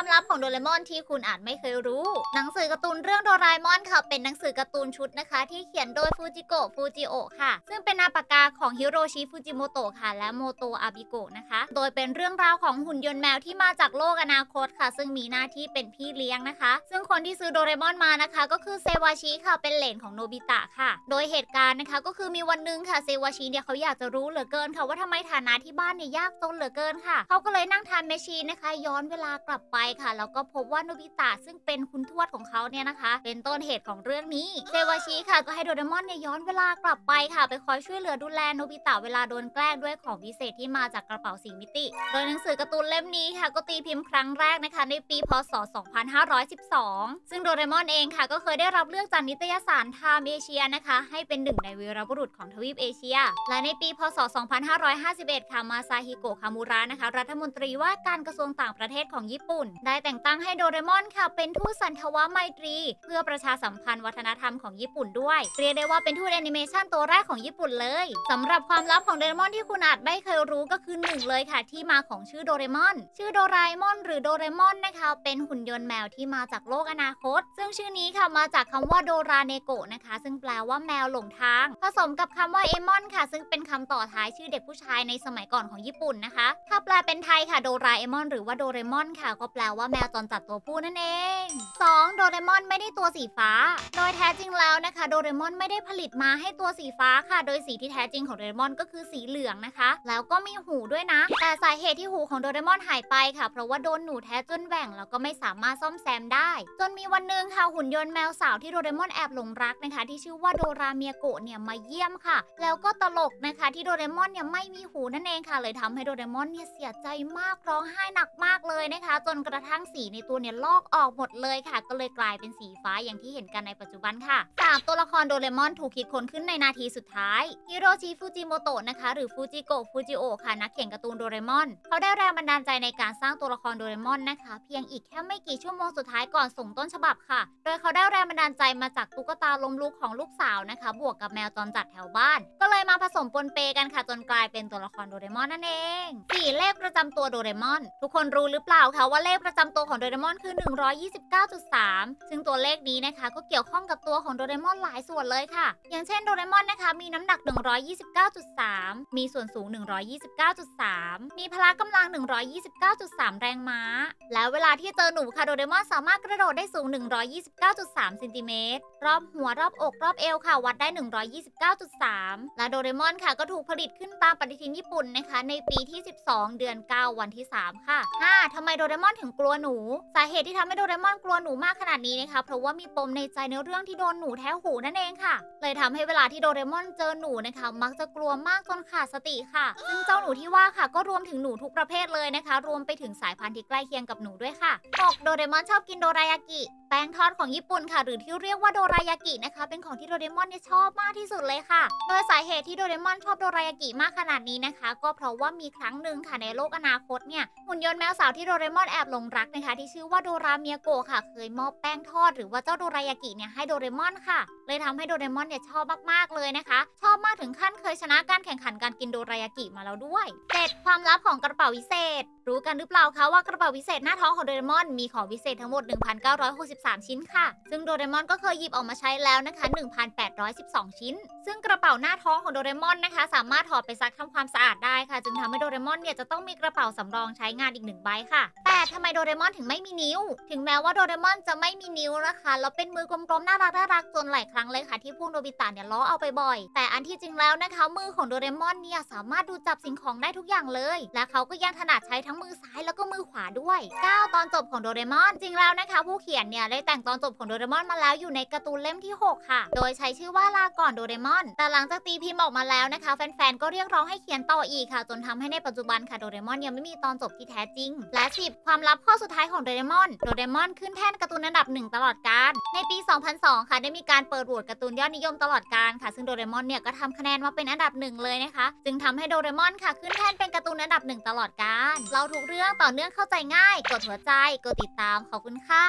ความลับของโดเรมอนที่คุณอาจไม่เคยรู้ หนังสือการ์ตูนเรื่องโดราเอมอนค่ะ เป็นหนังสือการ์ตูนชุดนะคะ ที่เขียนโดยฟูจิโกะฟูจิโอะค่ะ ซึ่งเป็นนามปากกาของฮิโรชิฟูจิโมโตะค่ะ และโมโตะอาบิโกะนะคะ โดยเป็นเรื่องราวของหุ่นยนต์แมวที่มาจากโลกอนาคตค่ะ ซึ่งมีหน้าที่เป็นพี่เลี้ยงนะคะ ซึ่งคนที่ซื้อโดเรมอนมานะคะ ก็คือเซวาชิค่ะเป็นเหลนของโนบิตะค่ะ โดยเหตุการณ์นะคะก็คือมีวันหนึงค่ะเซวาชิเนี่ยเขาอยากจะรู้เหลือเกินค่ะว่าทำไมฐานะที่บ้านเนี่ยยากจนเหลือเกินค่ะเขาก็เลยนั่งทานแมชชีนนะคะ ย้อนเวลากลับไปค่ะ แล้วก็พบว่าโนบิตะซึ่งเป็นคุณทวดของเขาเนี่ยนะคะ เป็นต้นเหตุของเรื่องนี้เซวาชิค่ะก็ให้โดเรมอนเนี่ยย้อนเวลากลับไปค่ะ ไปคอยช่วยเหลือดูแลโนบิตะเวลาโดนแกล้งด้วยของพิเศษที่มาจากกระเป๋าสีมิติ โดยหนังสือการ์ตูนเล่มนี้ค่ะ ก็ตีพิมพ์ครั้งแรกนะคะ ในปีพศ 2512 ซึ่งโดเรมอนเองค่ะ ก็เคยได้รับเลือกจากนิตยสารไทม์เอเชียนะคะ ให้เป็นหนึ่งในวีรบุรุษของทวีปเอเชีย และในปีพศ 2551 ค่ะ มาซาฮิโกะคามูระนะคะ รัฐมนตรีว่าการกระทรวงต่างประเทศของญี่ปุ่นได้แต่งตั้งให้โดเรมอนค่ะ เป็นทูตสันทวไมตรี เพื่อประชาสัมพันธ์วัฒนธรรมของญี่ปุ่นด้วย เรียกได้ว่าเป็นทูตแอนิเมชันตัวแรกของญี่ปุ่นเลยสำหรับความลับของโดเรมอนที่คุณอาจไม่เคยรู้ก็คือหนึ่งเลยค่ะ ที่มาของชื่อโดเรมอน ชื่อโดราเอมอน หรือโดเรมอนนะคะ เป็นหุ่นยนต์แมวที่มาจากโลกอนาคต ซึ่งชื่อนี้ค่ะมาจากคำว่าโดราเนโกะนะคะ ซึ่งแปลว่าแมวหลงทาง ผสมกับคำว่าเอมอนค่ะ ซึ่งเป็นคำต่อท้ายชื่อเด็กผู้ชายในสมัยก่อนของญี่ปุ่นนะคะ ถ้าแปลเป็นไทยค่ะโดราเอมอน หรือว่าโดเรมอนค่ะก็แปลว่าแมวจรจัดตัวผู้นั่นเอง 2. โดเรมอนไม่ได้ตัวสีฟ้า โดยแท้จริงแล้วนะคะ โดเรมอนไม่ได้ผลิตมาให้ตัวสีฟ้าค่ะ โดยสีที่แท้จริงของโดเรมอนก็คือสีเหลืองนะคะ แล้วก็มีหูด้วยนะ แต่สาเหตุที่หูของโดเรมอนหายไปค่ะ เพราะว่าโดนหนูแท้จนแหว่งแล้วก็ไม่สามารถซ่อมแซมได้ จนมีวันหนึ่งค่ะหุ่นยนต์แมวสาวที่โดเรมอนแอบหลงรักนะคะ ที่ชื่อว่าโดราเมียโกะเนี่ยมาเยี่ยมค่ะ แล้วก็ตลกนะคะที่โดเรมอนเนี่ยไม่มีหูนั่นเองค่ะ เลยทำให้โดเรมอนเนี่ยเสียใจมากร้องไห้หนักมากเลยนะคะ จนกระทั่งสีในตัวเนี่ยลอกออกหมดเลยค่ะ ก็เลยกลายเป็นสีฟ้าอย่างที่เห็นกันในปัจจุบันค่ะสามตัวละครโดเรมอนถูกคิดค้นขึ้นในนาทีสุดท้ายฮิโรชิฟูจิโมโตะนะคะ หรือฟูจิโกะฟูจิโอค่ะนักเขียนการ์ตูนโดเรมอน เขาได้แรงบันดาลใจในการสร้างตัวละครโดเรมอนนะคะ เพียงอีกแค่ไม่กี่ชั่วโมงสุดท้ายก่อนส่งต้นฉบับค่ะ โดยเขาได้แรงบันดาลใจมาจากตุ๊กตาลมลุกของลูกสาวนะคะ บวกกับแมวจรจัดแถวบ้าน ก็เลยมาผสมปนเปกันค่ะ จนกลายเป็นตัวละครโดเรมอนนั่นเองสี่เลขประจำตัวโดเรมอน ทุกคนรู้หรือเปล่าคะว่าเลขประจำตัวของโดเรมอนคือ 129.3 ซึ่งตัวเลขนี้นะคะ ก็เกี่ยวข้องกับตัวของโดเรมอนหลายส่วนเลยค่ะ อย่างเช่นโดเรมอนนะคะ มีน้ำหนัก 129.3 มีส่วนสูง 129.3 มีพละกำลัง 129.3 แรงม้า แล้วเวลาที่เจอหนูค่ะโดเรมอนสามารถกระโดดได้สูง 129.3 เซนติเมตร รอบหัวรอบอกรอบเอวค่ะ วัดได้ 129.3 และโดเรมอนค่ะก็ถูกผลิตขึ้นตามปฏิทินญี่ปุ่นนะคะ ในปีที่ 12 เดือน 9 วันที่ 3 ค่ะ 5. ทำไมโดเรมอนถึงกลัวหนู สาเหตุที่ทำให้โดเรมอนกลัวหนูมากขนาดนี้นะคะเพราะว่ามีปมในใจในเรื่องที่โดนหนูแท้หูนั่นเองค่ะ เลยทำให้เวลาที่โดเรมอนเจอหนูนะคะ มักจะกลัวมากจนขาดสติค่ะ ซึ่งเจ้าหนูที่ว่าค่ะ ก็รวมถึงหนูทุกประเภทเลยนะคะ รวมไปถึงสายพันธุ์ที่ใกล้เคียงกับหนูด้วยค่ะ 6. โดเรมอนชอบกินโดรายากิ แป้งทอดของญี่ปุ่นค่ะ หรือที่เรียกว่าโดรายากินะคะ เป็นของที่โดเรมอนเนี่ยชอบมากที่สุดเลยค่ะ โดยสาเหตุที่โดเรมอนชอบโดรายากิมากขนาดนี้นะคะ ก็เพราะว่ามีครั้งหนึ่งค่ะในโลกอนาคตเนี่ยหุ่นยนต์แมวสาวที่โดเรมอนแอบหลงรักนะคะ ที่ชื่อว่าโดราเมียโกะค่ะ เคยมอบแป้งทอดหรือว่าเจ้าโดรายากิเนี่ยให้โดเรมอนค่ะ เลยทำให้โดเรมอนเนี่ยชอบมากๆเลยนะคะ ชอบมากถึงขั้นเคยชนะการแข่งขันการกินโดรายากิมาแล้วด้วย 7. ความลับของกระเป๋าวิเศษรู้กันหรือเปล่าคะว่ากระเป๋าวิเศษหน้าท้องของโดเรมอนมีของวิเศษทั้งหมด 1,963 ชิ้นค่ะ ซึ่งโดเรมอนก็เคยหยิบออกมาใช้แล้วนะคะ 1,812 ชิ้น ซึ่งกระเป๋าหน้าท้องของโดเรมอนนะคะ สามารถถอดไปซักทำความสะอาดได้ค่ะ จึงทำให้โดเรมอนเนี่ยจะต้องมีกระเป๋าสำรองใช้งานอีกหนึ่งใบค่ะ แต่ทำไมโดเรมอนถึงไม่มีนิ้ว ถึงแม้ว่าโดเรมอนจะไม่มีนิ้วนะคะแล้วเป็นมือกลมๆน่ารักน่ารักจนหลายครั้งเลยค่ะที่พวกโนบิตะเนี่ยล้อเอาไปบ่อย แต่อันที่จริงแล้วนะคะ มือของโดเรมอนเนี่ยสามารถดูจับสิ่งของได้ทุกอย่างเลย และเขาก็ยังถนัดใช้ทั้งมือซ้ายแล้วก็มือขวาด้วย 9 ตอนจบของโดเรมอน จริงแล้วนะคะ ผู้เขียนเนี่ยได้แต่งตอนจบของโดเรมอนมาแล้วอยู่ในการ์ตูนเล่มที่ 6 ค่ะ โดยใช้ชื่อว่าลาก่อนโดเรมอน แต่หลังจากตีพิมพ์ออกมาแล้วนะคะ แฟนๆ ก็เรียกร้องให้เขียนต่ออีกค่ะ จนทำให้ในปัจจุบันค่ะโดเรมอนยังไม่มีตอนจบที่แท้จริง และ10ความลับข้อสุดท้ายของโดเรมอน โดเรมอนขึ้นแท่นการ์ตูนอันดับหนึ่งตลอดกาล ในปี 2002 ค่ะได้มีการเปิดโหวตการ์ตูนยอดนิยมตลอดกาลค่ะ ซึ่งโดเรมอนเนี่ยก็ทำคะแนนมาเป็นอันดับหนึ่งเลยนะคะ จึงทำให้โดเรมอนค่ะขึ้นแท่นเป็นการ์ตูนอันดับหนึ่งตลอดกาลเราทุกเรื่องต่อเนื่องเข้าใจง่าย กดหัวใจ กดติดตาม ขอบคุณค่ะ